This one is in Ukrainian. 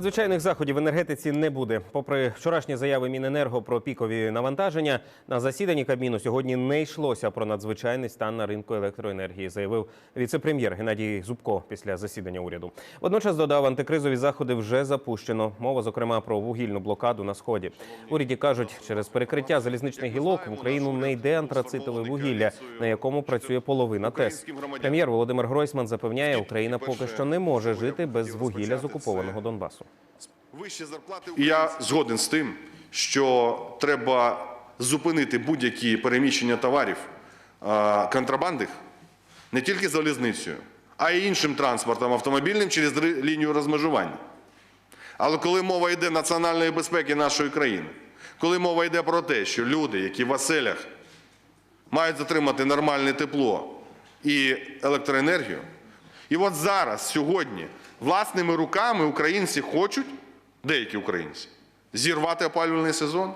Звичайних заходів в енергетиці не буде. Попри вчорашні заяви Міненерго про пікові навантаження, на засіданні Кабміну сьогодні не йшлося про надзвичайний стан на ринку електроенергії, заявив віце-прем'єр Геннадій Зубко після засідання уряду. Водночас додав, антикризові заходи вже запущено. Мова, зокрема, про вугільну блокаду на сході. Уряді кажуть, через перекриття залізничних гілок в Україну не йде антрацитове вугілля, на якому працює половина ТЕС. Прем'єр Володимир Гройсман запевняє, Україна поки що не може жити без вугілля з окупованого Донбасу. І я згоден з тим, що треба зупинити будь-які переміщення товарів контрабандних не тільки залізницею, а й іншим транспортом автомобільним через лінію розмежування. Але коли мова йде національної безпеки нашої країни, коли мова йде про те, що люди, які в оселях мають затримати нормальне тепло і електроенергію, і от зараз, сьогодні, власними руками українці хочуть, деякі українці, зірвати опалювальний сезон.